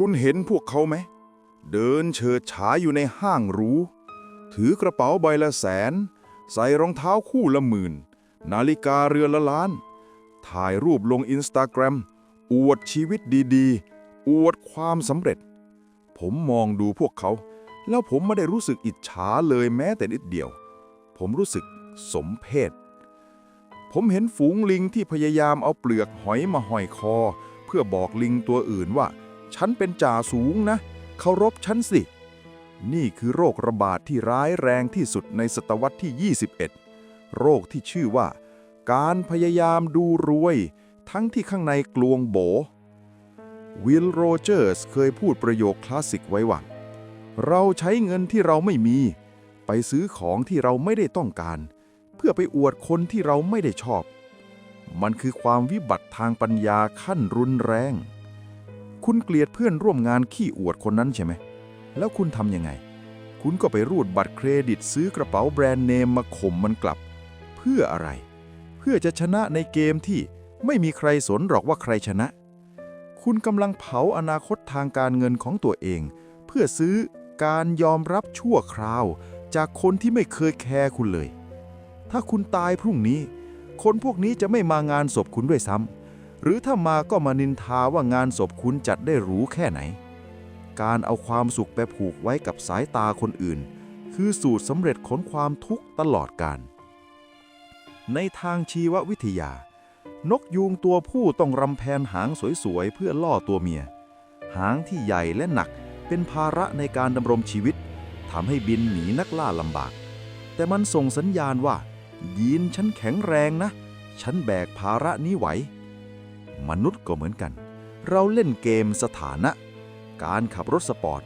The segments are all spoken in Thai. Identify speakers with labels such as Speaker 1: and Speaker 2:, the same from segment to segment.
Speaker 1: คุณเห็นพวกเขาไหม เดินเฉิดฉายอยู่ในห้างหรู ถือกระเป๋าใบละแสน ใส่รองเท้าคู่ละหมื่น นาฬิกาเรือนละล้าน ถ่ายรูปลงอินสตาแกรม อวดชีวิตดีๆ อวดความสำเร็จ ผมมองดูพวกเขา แล้วผมไม่ได้รู้สึกอิจฉาเลยแม้แต่นิดเดียว ผมรู้สึกสมเพชผมเห็นฝูงลิงที่พยายามเอาเปลือกหอยมาห้อยคอ เพื่อบอกลิงตัวอื่นว่า ฉันเป็นจ่าสูงนะ เคารพฉันสิ นี่คือโรคระบาดที่ร้ายแรงที่สุดในศตวรรษที่ 21 โรคที่ชื่อว่า การพยายามดูรวย ทั้งที่ข้างในกลวงโบ วิลโรเจอร์สเคยพูดประโยคคลาสสิกไว้ว่า เราใช้เงินที่เราไม่มี ไปซื้อของที่เราไม่ได้ต้องการ เพื่อไปอวดคนที่เราไม่ได้ชอบ มันคือความวิบัติทางปัญญาขั้นรุนแรง คุณเกลียดเพื่อนร่วมงานขี้อวดคนนั้นใช่ไหม แล้วคุณทำยังไง คุณก็ไปรูดบัตรเครดิตซื้อกระเป๋าแบรนด์เนมมาข่มมันกลับ เพื่ออะไร เพื่อจะชนะในเกมที่ไม่มีใครสนหรอกว่าใครชนะ คุณกำลังเผาอนาคตทางการเงินของตัวเอง เพื่อซื้อการยอมรับชั่วคราว จากคนที่ไม่เคยแคร์คุณเลย ถ้าคุณตายพรุ่งนี้ คนพวกนี้จะไม่มางานศพคุณด้วยซ้ำ หรือถ้ามาก็มานินทาว่างานศพคุณจัดได้หรูแค่ไหน การเอาความสุขไปผูกไว้กับสายตาคนอื่น คือสูตรสำเร็จของความทุกข์ตลอดกาลในทางชีววิทยา นกยูงตัวผู้ต้องรำแพนหางสวยๆ เพื่อล่อตัวเมีย หางที่ใหญ่และหนักเป็นภาระในการดำรงชีวิตทำให้บินหนีนักล่าลำบาก แต่มันส่งสัญญาณว่า ยีนฉันแข็งแรงนะ ฉันแบกภาระนี้ไหว มนุษย์ก็เหมือนกัน เราเล่นเกมสถานะ การขับรถสปอร์ต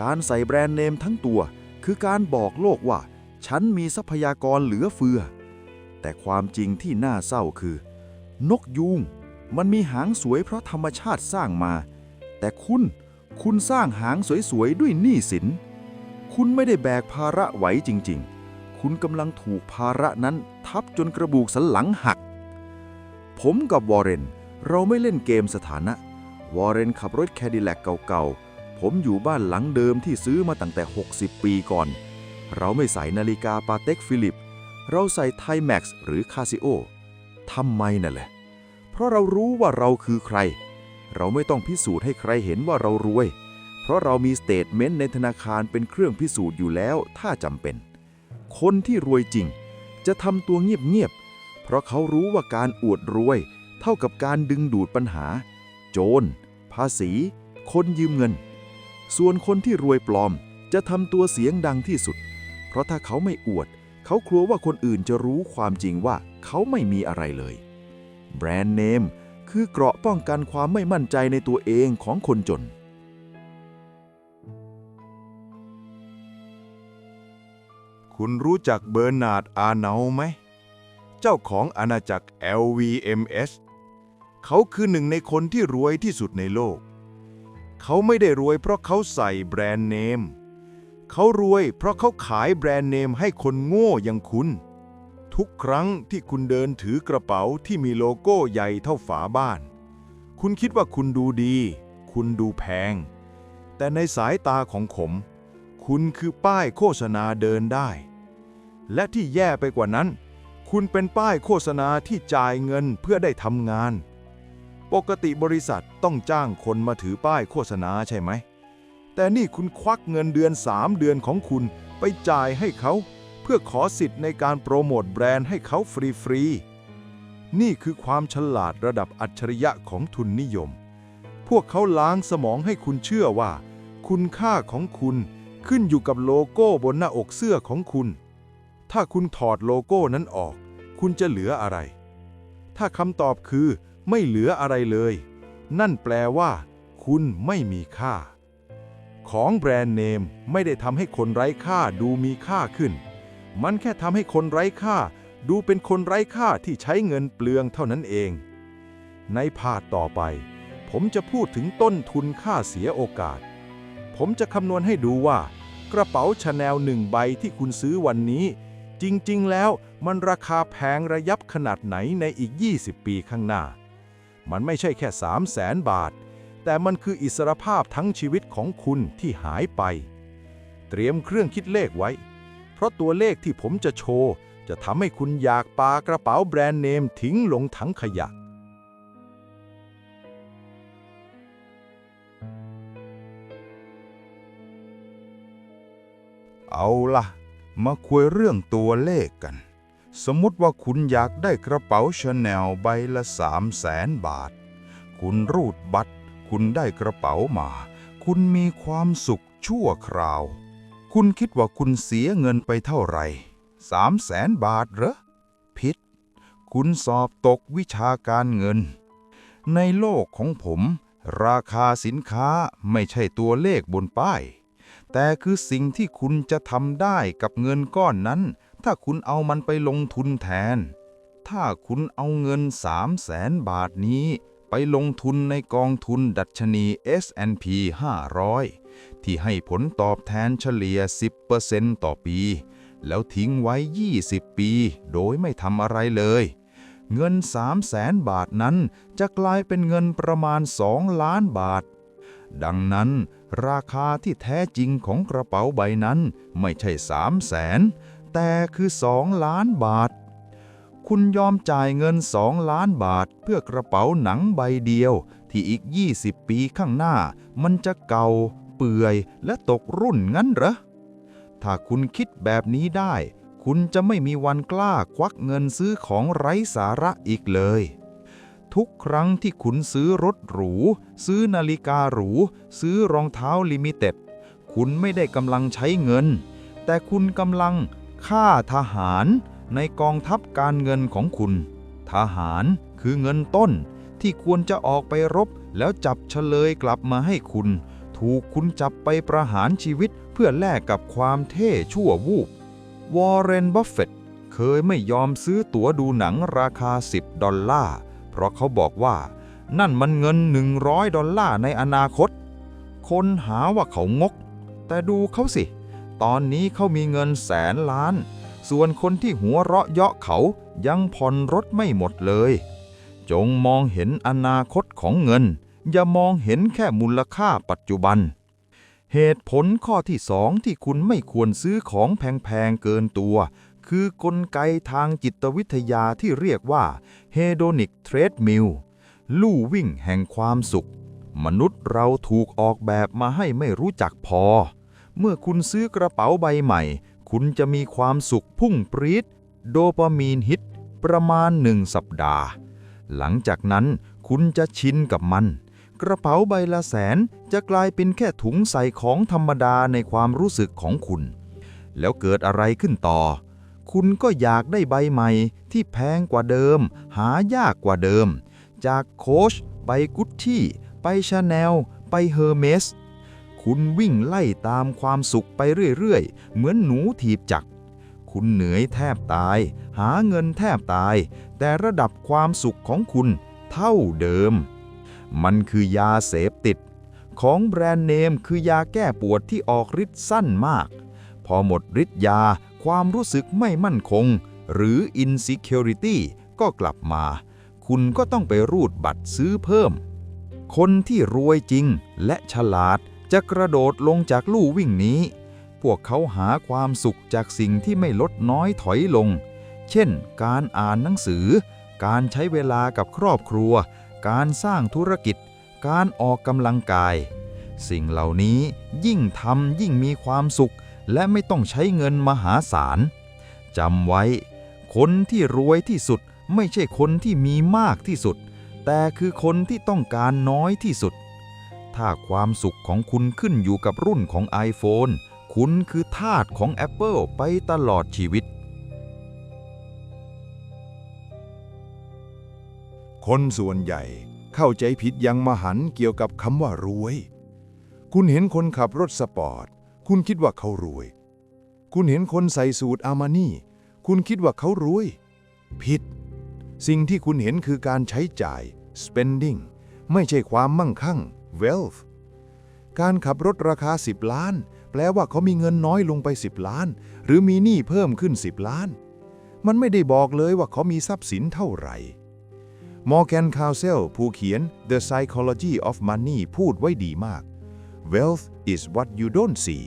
Speaker 1: การใส่แบรนด์เนมทั้งตัว คือการบอกโลกว่า ฉันมีทรัพยากรเหลือเฟือ แต่ความจริงที่น่าเศร้าคือ นกยูงมันมีหางสวยเพราะธรรมชาติสร้างมา แต่คุณ คุณสร้างหางสวยๆด้วยหนี้สิน คุณไม่ได้แบกภาระไหวจริง ๆ คุณกำลังถูกภาระนั้นทับจนกระบูกสันหลังหัก ผมกับวอร์เรน เราไม่เล่นเกมสถานะ วอร์เรนขับรถแคดิแลกเก่าๆ ผมอยู่บ้านหลังเดิมที่ซื้อมาตั้งแต่ 60 ปีก่อน เราไม่ใส่นาฬิกาปาเต็กฟิลิป เราใส่ไทแม็กซ์หรือคาซิโอทำไมนั่นแหละ เพราะเรารู้ว่าเราคือใคร เราไม่ต้องพิสูจน์ให้ใครเห็นว่าเรารวย เพราะเรามีสเตทเมนต์ในธนาคารเป็นเครื่องพิสูจน์อยู่แล้วถ้าจำเป็น คนที่รวยจริง จะทำตัวเงียบๆ เพราะเขารู้ว่าการอวดรวย เท่ากับการดึงดูดปัญหา โจร ภาษี คนยืมเงิน ส่วนคนที่รวยปลอมจะทำตัวเสียงดังที่สุด เพราะถ้าเขาไม่อวด เขากลัวว่าคนอื่นจะรู้ความจริงว่าเขาไม่มีอะไรเลย แบรนด์เนมคือเกราะป้องกันความไม่มั่นใจในตัวเองของคนจน
Speaker 2: คุณรู้จักเบอร์นาร์ดอาร์เนาไหม เจ้าของอาณาจักร LVMS เขาคือหนึ่งในคนที่รวยที่สุดในโลก เขาไม่ได้รวยเพราะเขาใส่แบรนด์เนม เขารวยเพราะเขาขายแบรนด์เนมให้คนโง่อย่างคุณ ทุกครั้งที่คุณเดินถือกระเป๋าที่มีโลโก้ใหญ่เท่าฝาบ้าน คุณคิดว่าคุณดูดี คุณดูแพง แต่ในสายตาของผม คุณคือป้ายโฆษณาเดินได้ และที่แย่ไปกว่านั้น คุณเป็นป้ายโฆษณาที่จ่ายเงินเพื่อได้ทำงาน ปกติบริษัทต้องจ้างคนมาถือป้ายโฆษณาใช่ไหม แต่นี่คุณควักเงินเดือน 3 เดือนของคุณไปจ่ายให้เขา เพื่อขอสิทธิ์ในการโปรโมทแบรนด์ให้เขาฟรีๆ นี่คือความฉลาดระดับอัจฉริยะของทุนนิยม พวกเขาล้างสมองให้คุณเชื่อว่า คุณค่าของคุณขึ้นอยู่กับโลโก้บนหน้าอกเสื้อของคุณ ถ้าคุณถอดโลโก้นั้นออก คุณจะเหลืออะไร ถ้าคำตอบคือ ไม่เหลืออะไรเลย นั่นแปลว่า คุณไม่มีค่า ของแบรนด์เนมไม่ได้ทำให้คนไร้ค่าดูมีค่าขึ้น มันแค่ทำให้คนไร้ค่า ดูเป็นคนไร้ค่าที่ใช้เงินเปลืองเท่านั้นเอง ในพาร์ทต่อไป ผมจะพูดถึงต้นทุนค่าเสียโอกาส ผมจะคำนวณให้ดูว่า กระเป๋าชาแนลหนึ่งใบที่คุณซื้อวันนี้ จริงๆ แล้วมันราคาแพงระยับขนาดไหนในอีก 20 ปีข้างหน้า มันไม่ใช่แค่3 0 0แสนบาท แต่มันคืออิสรภาพทั้งชีวิตของคุณที่หายไป เตรียมเครื่องคิดเลขไว้ เพราะตัวเลขที่ผมจะโชว์ จะทำให้คุณอยากปากระเป๋าแบรนด์เนมทิ้งลงถังขยะเอาล่ะ มาคุยเรื่องตัวเลขกัน สมมติว่าคุณอยากได้กระเป๋าชาแนลใบละสามแสนบาท คุณรูดบัตร คุณได้กระเป๋ามา คุณมีความสุขชั่วคราว คุณคิดว่าคุณเสียเงินไปเท่าไหร่สามแสนบาทเหรอผิดคุณสอบตกวิชาการเงิน ในโลกของผม ราคาสินค้าไม่ใช่ตัวเลขบนป้าย แต่คือสิ่งที่คุณจะทำได้กับเงินก้อนนั้น ถ้าคุณเอามันไปลงทุนแทน ถ้าคุณเอาเงิน3 0 0แสนบาทนี้ไปลงทุนในกองทุนดัชนี S&P 500 ที่ให้ผลตอบแทนเฉลี่ย 10%ต่อปี แล้วทิ้งไว้ 20 ปี โดยไม่ทำอะไรเลย เงิน 3 0 0แสนบาทนั้นจะกลายเป็นเงินประมาณ 2 ล้านบาท ดังนั้น ราคาที่แท้จริงของกระเป๋าใบนั้นไม่ใช่ 3 0 0แสน แต่คือ2ล้านบาท คุณยอมจ่ายเงิน2ล้านบาท เพื่อกระเป๋าหนังใบเดียว ที่อีก 20 ปีข้างหน้า มันจะเก่า เปื่อยและตกรุ่นงั้นเหรอ ถ้าคุณคิดแบบนี้ได้ คุณจะไม่มีวันกล้าควักเงินซื้อของไร้สาระอีกเลยทุกครั้งที่คุณซื้อรถหรู ซื้อนาฬิกาหรู ซื้อรองเท้าลิมิเต็ด คุณไม่ได้กำลังใช้เงิน แต่คุณกำลัง ค่าทหารในกองทัพการเงินของคุณ ทหารคือเงินต้นที่ควรจะออกไปรบแล้วจับเฉลยกลับมาให้คุณ ถูกคุณจับไปประหารชีวิตเพื่อแลกกับความเท่ชั่ววูบวอร์เรนบัฟเฟตต์เคยไม่ยอมซื้อตั๋วดูหนังราคา 10 ดอลลาร์ เพราะเขาบอกว่า นั่นมันเงิน 100 ดอลลาร์ในอนาคต คนหาว่าเขางก แต่ดูเขาสิ ตอนนี้เขามีเงินแสนล้าน ส่วนคนที่หัวเราะเยาะเขายังผ่อนรถไม่หมดเลย จงมองเห็นอนาคตของเงิน อย่ามองเห็นแค่มูลค่าปัจจุบัน เหตุผลข้อที่สองที่คุณไม่ควรซื้อของแพงๆเกินตัว คือกลไกทางจิตวิทยาที่เรียกว่า hedonic treadmill ลู่วิ่งแห่งความสุข มนุษย์เราถูกออกแบบมาให้ไม่รู้จักพอ เมื่อคุณซื้อกระเป๋าใบใหม่ คุณจะมีความสุขพุ่งปรีดโดปามีนฮิตประมาณหนึ่งสัปดาห์ หลังจากนั้นคุณจะชินกับมัน กระเป๋าใบละแสนจะกลายเป็นแค่ถุงใส่ของธรรมดาในความรู้สึกของคุณ แล้วเกิดอะไรขึ้นต่อ คุณก็อยากได้ใบใหม่ที่แพงกว่าเดิม หายากกว่าเดิม จากโคชไปกุชชี่ไปชาแนลไปเฮอร์เมส คุณวิ่งไล่ตามความสุขไปเรื่อยๆ เหมือนหนูถีบจักรคุณเหนื่อยแทบตาย หาเงินแทบตาย แต่ระดับความสุขของคุณเท่าเดิม มันคือยาเสพติด ของแบรนด์เนมคือยาแก้ปวดที่ออกฤทธิ์สั้นมาก พอหมดฤทธิ์ยาความรู้สึกไม่มั่นคง หรือ insecurity ก็กลับมา คุณก็ต้องไปรูดบัตรซื้อเพิ่ม คนที่รวยจริงและฉลาด จะกระโดดลงจากลู่วิ่งนี้ พวกเขาหาความสุขจากสิ่งที่ไม่ลดน้อยถอยลง เช่น การอ่านหนังสือ การใช้เวลากับครอบครัว การสร้างธุรกิจ การออกกำลังกาย สิ่งเหล่านี้ยิ่งทำยิ่งมีความสุข และไม่ต้องใช้เงินมหาศาลจำไว้ คนที่รวยที่สุดไม่ใช่คนที่มีมากที่สุด แต่คือคนที่ต้องการน้อยที่สุด ถ้าความสุขของคุณขึ้นอยู่กับรุ่นของ iPhone คุณคือทาสของ Apple ไปตลอดชีวิต
Speaker 1: คนส่วนใหญ่เข้าใจผิดอยังมหันต์เกี่ยวกับคำว่ารวย คุณเห็นคนขับรถสปอร์ต คุณคิดว่าเขารวย คุณเห็นคนใส่สูทอาร์มานี่ คุณคิดว่าเขารวย ผิด สิ่งที่คุณเห็นคือการใช้จ่าย spending ไม่ใช่ความมั่งคั่ง wealth การขับรถราคา 10 ล้าน แปลว่าเขามีเงินน้อยลงไป 10 ล้าน หรือมีหนี้เพิ่มขึ้น 10 ล้าน มันไม่ได้บอกเลยว่าเขามีทรัพย์สินเท่าไหร่
Speaker 2: มอร์แกนคาวเซลผู้เขียน The Psychology of Money พูดไว้ดีมาก Wealth is what you don't see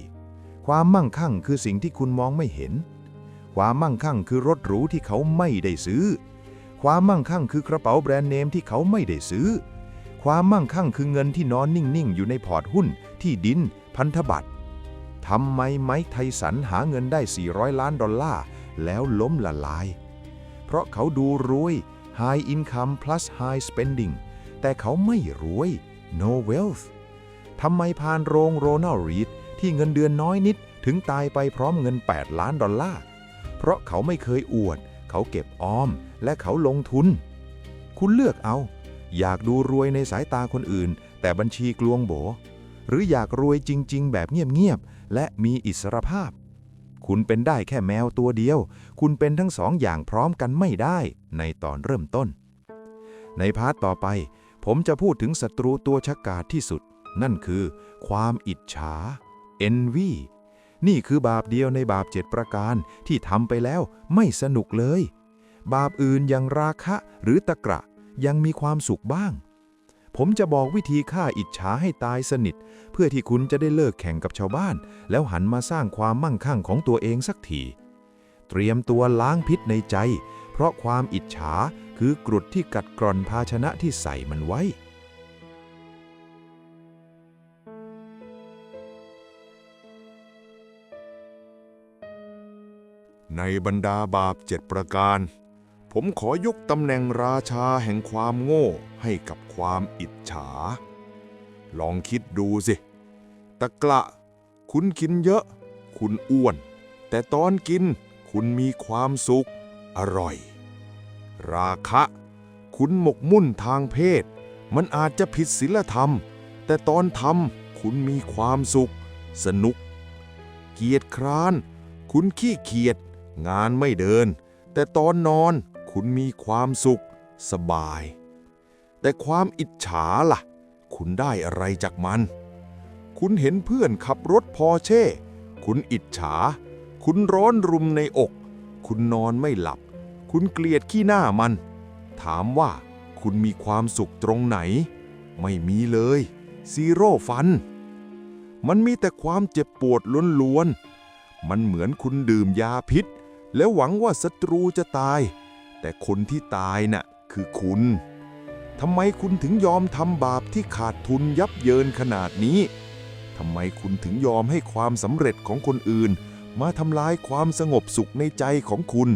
Speaker 2: ความมั่งคั่งคือสิ่งที่คุณมองไม่เห็น ความมั่งคั่งคือรถหรูที่เขาไม่ได้ซื้อ ความมั่งคั่งคือกระเป๋าแบรนด์เนมที่เขาไม่ได้ซื้อ ความมั่งคั่งคือเงินที่นอนนิ่ง ๆ อยู่ในพอร์ตหุ้น ที่ดิน พันธบัตรทำไมไมค์ไทสันหาเงินได้ 400 ล้านดอลลาร์ แล้วล้มละลาย เพราะเขาดูรวย High Income plus High Spending แต่เขาไม่รวย No Wealth ทำไมพานโรงโรนัลรีดที่เงินเดือนน้อยนิดถึงตายไปพร้อมเงิน 8 ล้านดอลลาร์ เพราะเขาไม่เคยอวด เขาเก็บออม และเขาลงทุน คุณเลือกเอา อยากดูรวยในสายตาคนอื่น แต่บัญชีกลวงโบ หรืออยากรวยจริง ๆ แบบเงียบ ๆ และมีอิสรภาพ คุณเป็นได้แค่แมวตัวเดียว คุณเป็นทั้งสองอย่างพร้อมกันไม่ได้ในตอนเริ่มต้น ในพาร์ทต่อไป ผมจะพูดถึงศัตรูตัวฉกาจที่สุด นั่นคือ ความอิจฉา envy นี่คือบาปเดียวในบาปเจ็ดประการที่ทำไปแล้วไม่สนุกเลย บาปอื่นอย่างราคะหรือตะกระ ยังมีความสุขบ้าง ผมจะบอกวิธีฆ่าอิจฉาให้ตายสนิท เพื่อที่คุณจะได้เลิกแข่งกับชาวบ้าน แล้วหันมาสร้างความมั่งคั่งของตัวเองสักทีเตรียมตัวล้างพิษในใจ เพราะความอิจฉาคือกรุดที่กัดกร่อนภาชนะที่ใส่มันไว้
Speaker 1: ในบรรดาบาปเจ็ดประการ ผมขอยกตำแหน่งราชาแห่งความโง่ให้กับความอิจฉา ลองคิดดูสิ ตะกละ คุณกินเยอะ คุณอ้วน แต่ตอนกินคุณมีความสุข อร่อย ราคะ คุณหมกมุ่นทางเพศ มันอาจจะผิดศีลธรรม แต่ตอนทำคุณมีความสุข สนุก เกียรติคร้าน คุณขี้เกียจงานไม่เดินแต่ตอนนอน คุณมีความสุข สบาย แต่ความอิจฉาล่ะ คุณได้อะไรจากมัน คุณเห็นเพื่อนขับรถพอเช่ คุณอิจฉา คุณร้อนรุมในอก คุณนอนไม่หลับ คุณเกลียดขี้หน้ามัน ถามว่าคุณมีความสุขตรงไหน ไม่มีเลยซีโร่ฟัน มันมีแต่ความเจ็บปวดล้วนๆ มันเหมือนคุณดื่มยาพิษ แล้วหวังว่าศัตรูจะตาย แต่คนที่ตายน่ะคือคุณทำไมคุณถึงยอมทำบาปที่ขาดทุนยับเยินขนาดนี้ทำไมคุณถึงยอมให้ความสำเร็จของคนอื่น มาทำลายความสงบสุขในใจของคุณ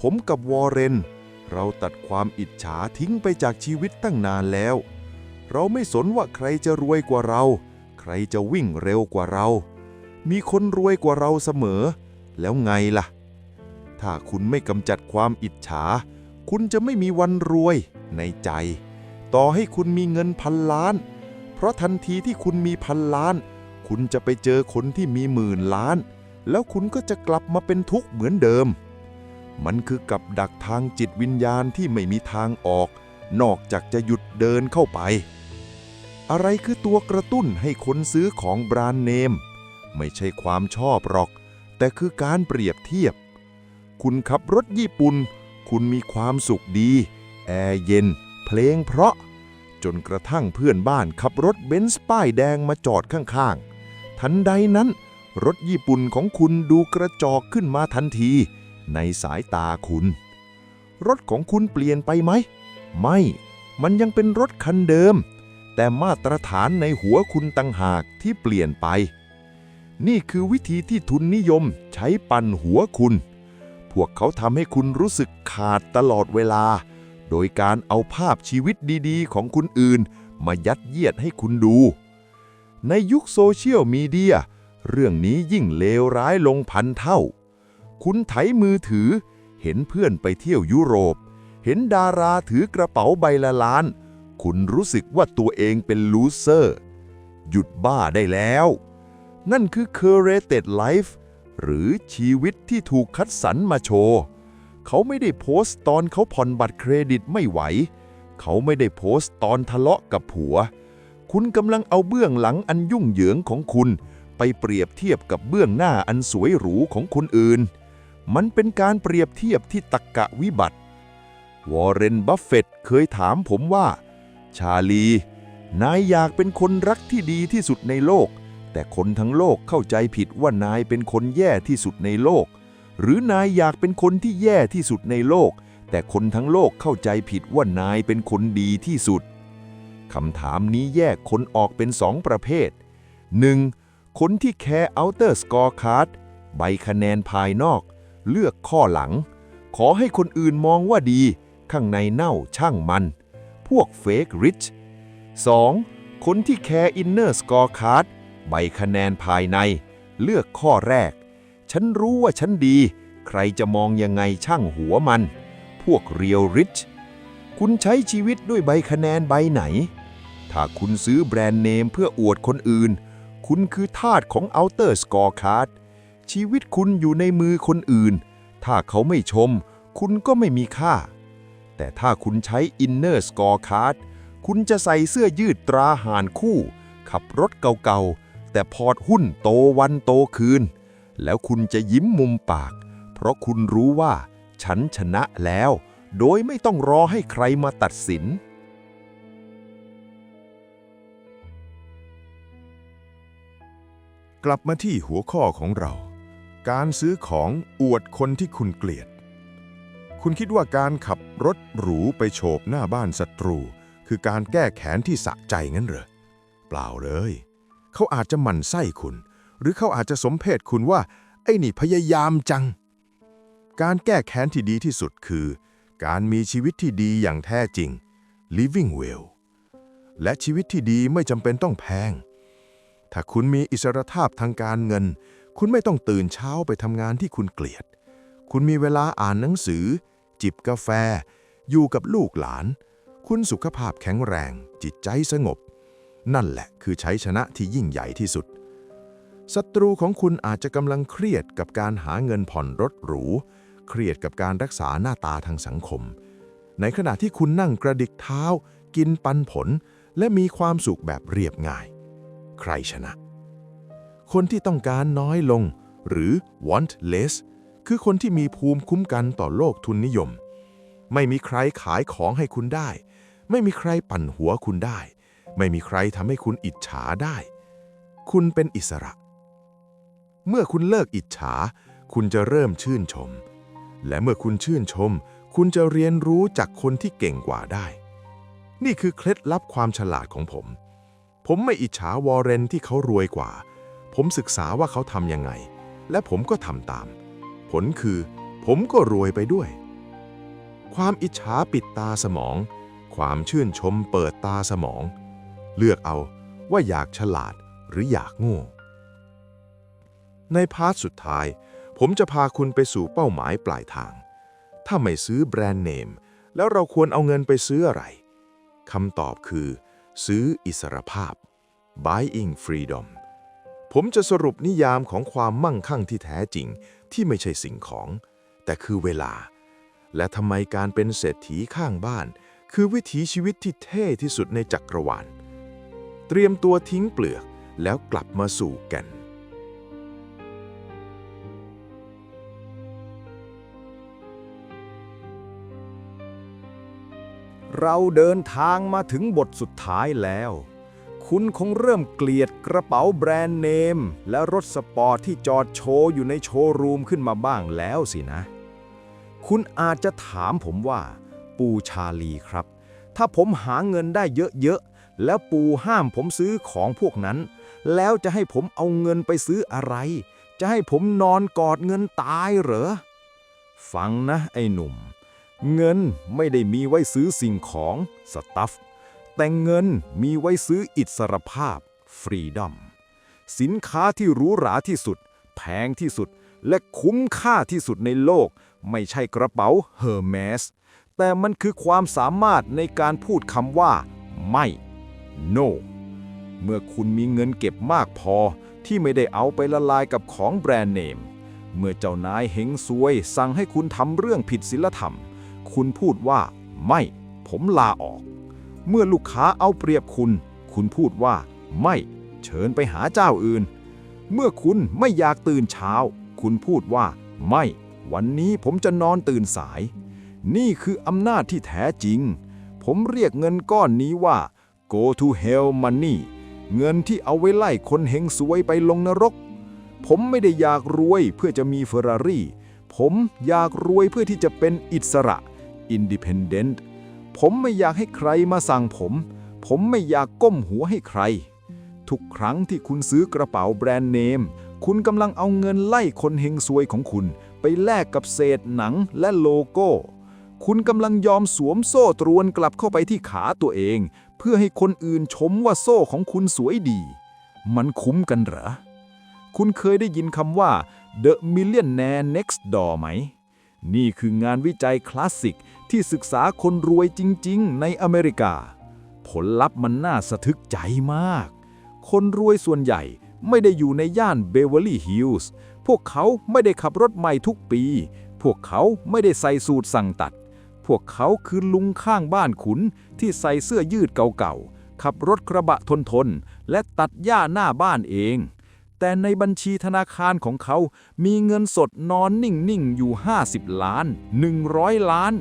Speaker 1: ผมกับวอร์เรน เราตัดความอิจฉาทิ้งไปจากชีวิตตั้งนานแล้ว เราไม่สนว่าใครจะรวยกว่าเรา ใครจะวิ่งเร็วกว่าเรา มีคนรวยกว่าเราเสมอ แล้วไงล่ะ ถ้าคุณไม่กำจัดความอิจฉา คุณจะไม่มีวันรวยในใจ ต่อให้คุณมีเงินพันล้าน เพราะทันทีที่คุณมีพันล้าน คุณจะไปเจอคนที่มีหมื่นล้าน แล้วคุณก็จะกลับมาเป็นทุกข์เหมือนเดิม มันคือกับดักทางจิตวิญญาณที่ไม่มีทางออก นอกจากจะหยุดเดินเข้าไป อะไรคือตัวกระตุ้นให้คนซื้อของแบรนด์เนม ไม่ใช่ความชอบหรอก แต่คือการเปรียบเทียบ คุณขับรถญี่ปุ่น คุณมีความสุขดี แอร์เย็น เพลงเพราะ จนกระทั่งเพื่อนบ้านขับรถเบนซ์ป้ายแดงมาจอดข้างๆ ทันใดนั้น รถญี่ปุ่นของคุณดูกระจอกขึ้นมาทันที ในสายตาคุณ รถของคุณเปลี่ยนไปไหม ไม่ มันยังเป็นรถคันเดิม แต่มาตรฐานในหัวคุณตั้งหากที่เปลี่ยนไปนี่คือวิธีที่ทุนนิยมใช้ปั่นหัวคุณ พวกเขาทำให้คุณรู้สึกขาดตลอดเวลา โดยการเอาภาพชีวิตดีๆ ของคุณอื่น มายัดเยียดให้คุณดู ในยุคโซเชียลมีเดีย เรื่องนี้ยิ่งเลวร้ายลงพันเท่า คุณไถมือถือ เห็นเพื่อนไปเที่ยวยุโรป เห็นดาราถือกระเป๋าใบละล้าน คุณรู้สึกว่าตัวเองเป็นลูเซอร์ หยุดบ้าได้แล้ว นั่นคือ curated life หรือชีวิตที่ถูกคัดสรรมาโชว์ เขาไม่ได้โพสต์ตอนเขาผ่อนบัตรเครดิตไม่ไหว เขาไม่ได้โพสต์ตอนทะเลาะกับผัว คุณกำลังเอาเบื้องหลังอันยุ่งเหยิงของคุณ ไปเปรียบเทียบกับเบื้องหน้าอันสวยหรูของคนอื่น มันเป็นการเปรียบเทียบที่ตักกะวิบัติ
Speaker 2: วอร์เรน บัฟเฟตเคยถามผมว่า ชาลี นายอยากเป็นคนรักที่ดีที่สุดในโลก แต่คนทั้งโลกเข้าใจผิดว่านายเป็นคนแย่ที่สุดในโลก หรือนายอยากเป็นคนที่แย่ที่สุดในโลก แต่คนทั้งโลกเข้าใจผิดว่านายเป็นคนดีที่สุดคำถามนี้แยกคนออกเป็นสองประเภท 1. คนที่แคร์ outer scorecard ใบคะแนนภายนอก เลือกข้อหลัง ขอให้คนอื่นมองว่าดี ข้างในเน่าช่างมัน พวก fake rich 2. คนที่แคร์ inner scorecard ใบคะแนนภายใน เลือกข้อแรก ฉันรู้ว่าฉันดี ใครจะมองยังไงช่างหัวมัน พวก real rich คุณใช้ชีวิตด้วยใบคะแนนใบไหน ถ้าคุณซื้อแบรนด์เนมเพื่ออวดคนอื่น คุณคือทาสของ outer scorecard ชีวิตคุณอยู่ในมือคนอื่น ถ้าเขาไม่ชม คุณก็ไม่มีค่า แต่ถ้าคุณใช้ inner scorecard คุณจะใส่เสื้อยืดตราหานคู่ ขับรถเก่าๆ แต่พอร์ตหุ้นโตวันโตคืน แล้วคุณจะยิ้มมุมปาก เพราะคุณรู้ว่า ฉันชนะแล้ว โดยไม่ต้องรอให้ใครมาตัดสิน
Speaker 1: กลับมาที่หัวข้อของเรา การซื้อของอวดคนที่คุณเกลียด คุณคิดว่าการขับรถหรูไปโฉบหน้าบ้านศัตรู คือการแก้แค้นที่สะใจงั้นเหรอ เปล่าเลย เขาอาจจะหมั่นไส้คุณ หรือเขาอาจจะสมเพศคุณว่า ไอ้นี่พยายามจัง การแก้แค้นที่ดีที่สุดคือ การมีชีวิตที่ดีอย่างแท้จริง living well และชีวิตที่ดีไม่จำเป็นต้องแพง ถ้าคุณมีอิสรภาพทางการเงิน คุณไม่ต้องตื่นเช้าไปทำงานที่คุณเกลียด คุณมีเวลาอ่านหนังสือ จิบกาแฟ อยู่กับลูกหลาน คุณสุขภาพแข็งแรง จิตใจสงบ นั่นแหละคือใช้ชนะที่ยิ่งใหญ่ที่สุด ศัตรูของคุณอาจจะกำลังเครียดกับการหาเงินผ่อนรถหรู เครียดกับการรักษาหน้าตาทางสังคม ในขณะที่คุณนั่งกระดิกเท้า กินปันผล และมีความสุขแบบเรียบง่าย ใครชนะ คนที่ต้องการน้อยลง หรือ want less คือคนที่มีภูมิคุ้มกันต่อโลกทุนนิยม ไม่มีใครขายของให้คุณได้ ไม่มีใครปั่นหัวคุณได้ ไม่มีใครทำให้คุณอิจฉาได้ คุณเป็นอิสระ เมื่อคุณเลิกอิจฉา คุณจะเริ่มชื่นชม และเมื่อคุณชื่นชม คุณจะเรียนรู้จากคนที่เก่งกว่าได้ นี่คือเคล็ดลับความฉลาดของผม ผมไม่อิจฉาวอร์เรนที่เขารวยกว่า ผมศึกษาว่าเขาทำยังไง และผมก็ทำตาม ผลคือ ผมก็รวยไปด้วย ความอิจฉาปิดตาสมอง ความชื่นชมเปิดตาสมอง เลือกเอาว่าอยากฉลาดหรืออยากโง่ ในพาร์ทสุดท้าย ผมจะพาคุณไปสู่เป้าหมายปลายทาง ถ้าไม่ซื้อแบรนด์เนม แล้วเราควรเอาเงินไปซื้ออะไรคำตอบคือ ซื้ออิสรภาพ buying freedom ผมจะสรุปนิยามของความมั่งคั่งที่แท้จริงที่ไม่ใช่สิ่งของ แต่คือเวลา และทำไมการเป็นเศรษฐีข้างบ้าน คือวิถีชีวิตที่เท่ที่สุดในจักรวาล เตรียมตัวทิ้งเปลือกแล้วกลับมาสู่แก่น
Speaker 3: เราเดินทางมาถึงบทสุดท้ายแล้ว คุณคงเริ่มเกลียดกระเป๋าแบรนด์เนม และรถสปอร์ตที่จอดโชว์อยู่ในโชว์รูมขึ้นมาบ้างแล้วสินะ คุณอาจจะถามผมว่า ปูชาลีครับ ถ้าผมหาเงินได้เยอะ แล้วปู่ห้ามผมซื้อของพวกนั้น แล้วจะให้ผมเอาเงินไปซื้ออะไร จะให้ผมนอนกอดเงินตายเหรอ ฟังนะไอ้หนุ่ม เงินไม่ได้มีไว้ซื้อสิ่งของสตัฟ แต่เงินมีไว้ซื้ออิสรภาพฟรีดอม สินค้าที่หรูหราที่สุด แพงที่สุด และคุ้มค่าที่สุดในโลก ไม่ใช่กระเป๋าเฮอร์เมส แต่มันคือความสามารถในการพูดคำว่า ไม่ no เมื่อคุณมีเงินเก็บมากพอที่ไม่ได้เอาไปละลายกับของแบรนด์เนม เมื่อเจ้านายเฮงซวย สั่งให้คุณทำเรื่องผิดศีลธรรม คุณพูดว่า ไม่ ผมลาออก เมื่อลูกค้าเอาเปรียบคุณ คุณพูดว่า ไม่ เชิญไปหาเจ้าอื่น เมื่อคุณไม่อยากตื่นเช้า คุณพูดว่า ไม่ วันนี้ผมจะนอนตื่นสาย นี่คืออำนาจที่แท้จริง ผมเรียกเงินก้อนนี้ว่า go to hell money เงินที่เอาไว้ไล่คนเฮงซวยไปลงนรก ผมไม่ได้อยากรวยเพื่อจะมีเฟอร์รารี่ ผมอยากรวยเพื่อที่จะเป็นอิสระ independent ผมไม่อยากให้ใครมาสั่งผม ผมไม่อยากก้มหัวให้ใคร ทุกครั้งที่คุณซื้อกระเป๋าแบรนด์เนม คุณกำลังเอาเงินไล่คนเฮงซวยของคุณ ไปแลกกับเศษหนังและโลโก้ คุณกำลังยอมสวมโซ่ตรวนกลับเข้าไปที่ขาตัวเอง เพื่อให้คนอื่นชมว่าโซ่ของคุณสวยดี มันคุ้มกันเหรอ คุณเคยได้ยินคำว่า The Millionaire Next Door ไหม นี่คืองานวิจัยคลาสสิกที่ศึกษาคนรวยจริง ๆ ในอเมริกา ผลลัพธ์มันน่าสะทึกใจมาก คนรวยส่วนใหญ่ไม่ได้อยู่ในย่านเบเวอร์ลี่ฮิลส์ พวกเขาไม่ได้ขับรถใหม่ทุกปี พวกเขาไม่ได้ใส่สูตรสั่งตัด พวกเขาคือลุงข้างบ้านขุนที่ใส่เสื้อยืดเก่าๆ ขับรถกระบะทนๆ และตัดหญ้าหน้าบ้านเอง แต่ในบัญชีธนาคารของเขามีเงินสดนอนนิ่ง ๆ อยู่ 50 ล้าน 100 ล้าน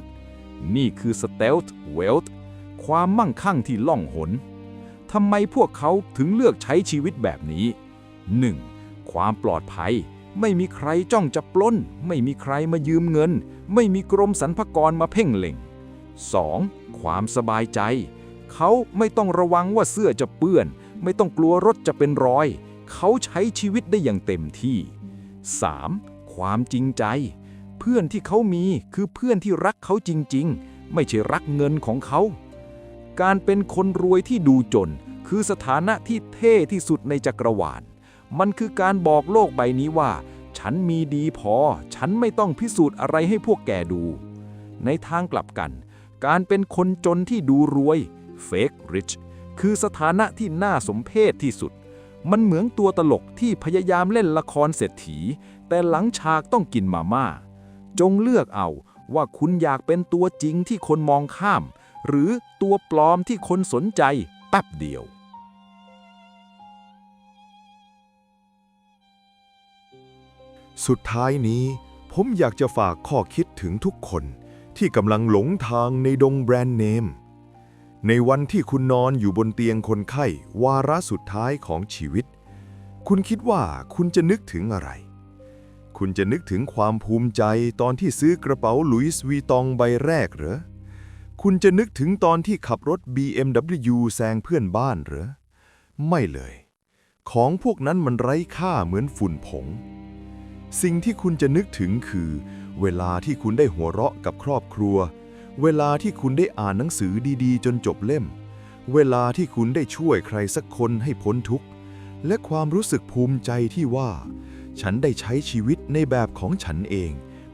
Speaker 3: นี่คือ stealth wealth ความมั่งคั่งที่ล่องหนทำไมพวกเขาถึงเลือกใช้ชีวิตแบบนี้ 1. ความปลอดภัย ไม่มีใครจ้องจะปล้น ไม่มีใครมายืมเงิน ไม่มีกรมสรรพากรมาเพ่งเล็ง 2. ความสบายใจ เขาไม่ต้องระวังว่าเสื้อจะเปื้อน ไม่ต้องกลัวรถจะเป็นรอย เขาใช้ชีวิตได้อย่างเต็มที่ 3. ความจริงใจ เพื่อนที่เขามีคือเพื่อนที่รักเขาจริง ๆ ไม่ใช่รักเงินของเขา การเป็นคนรวยที่ดูจน คือสถานะที่เท่ที่สุดในจักรวาล มันคือการบอกโลกใบนี้ว่า ฉันมีดีพอ ฉันไม่ต้องพิสูจน์อะไรให้พวกแกดู ในทางกลับกัน การเป็นคนจนที่ดูรวย fake rich คือสถานะที่น่าสมเพชที่สุด มันเหมือนตัวตลกที่พยายามเล่นละครเศรษฐี แต่หลังฉากต้องกินมาม่า จงเลือกเอาว่าคุณอยากเป็นตัวจริงที่คนมองข้าม หรือตัวปลอมที่คนสนใจแป๊บเดียว
Speaker 2: สุดท้ายนี้ ผมอยากจะฝากข้อคิดถึงทุกคนที่กำลังหลงทางในดงแบรนด์เนม ในวันที่คุณนอนอยู่บนเตียงคนไข้วาระสุดท้ายของชีวิต คุณคิดว่าคุณจะนึกถึงอะไร คุณจะนึกถึงความภูมิใจตอนที่ซื้อกระเป๋าหลุยส์วีตองใบแรกเหรอคุณจะนึกถึงตอนที่ขับรถ BMW แซงเพื่อนบ้านเหรอไม่เลย ของพวกนั้นมันไร้ค่าเหมือนฝุ่นผง สิ่งที่คุณจะนึกถึงคือ เวลาที่คุณได้หัวเราะกับครอบครัว เวลาที่คุณได้อ่านหนังสือดีๆ จนจบเล่ม เวลาที่คุณได้ช่วยใครสักคนให้พ้นทุกข์ และความรู้สึกภูมิใจที่ว่า ฉันได้ใช้ชีวิตในแบบของฉันเอง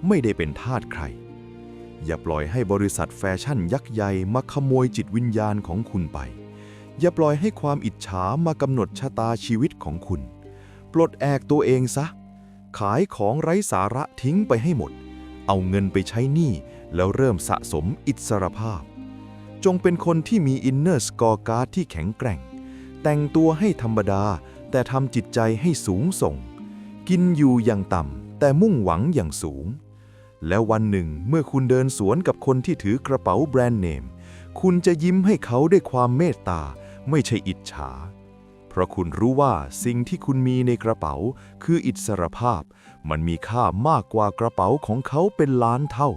Speaker 2: ไม่ได้เป็นทาสใคร อย่าปล่อยให้บริษัทแฟชั่นยักษ์ใหญ่มาขโมยจิตวิญญาณของคุณไป อย่าปล่อยให้ความอิจฉามากำหนดชะตาชีวิตของคุณ ปลดแอกตัวเองซะ ขายของไร้สาระทิ้งไปให้หมด เอาเงินไปใช้หนี้แล้วเริ่มสะสมอิสรภาพ จงเป็นคนที่มีอินเนอร์สกอร์การ์ดที่แข็งแกร่ง แต่งตัวให้ธรรมดา แต่ทำจิตใจให้สูงส่ง กินอยู่อย่างต่ำแต่มุ่งหวังอย่างสูง และวันหนึ่งเมื่อคุณเดินสวนกับคนที่ถือกระเป๋าแบรนด์เนม คุณจะยิ้มให้เขาด้วยความเมตตา ไม่ใช่อิจฉา ราะคุณรู้ว่าสิ่งที่คุณมีในกระเป๋า คืออิสรภาพ มันมีค่ามากกว่ากระเป๋าของเขาเป็นล้านเท่า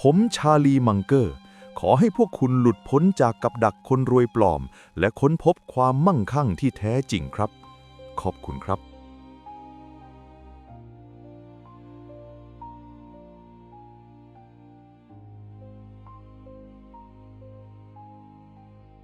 Speaker 2: ผมชาลีมังเกอร์ ขอให้พวกคุณหลุดพ้นจากกับดักคนรวยปลอม และค้นพบความมั่งคั่งที่แท้จริงครับ ขอบคุณครับ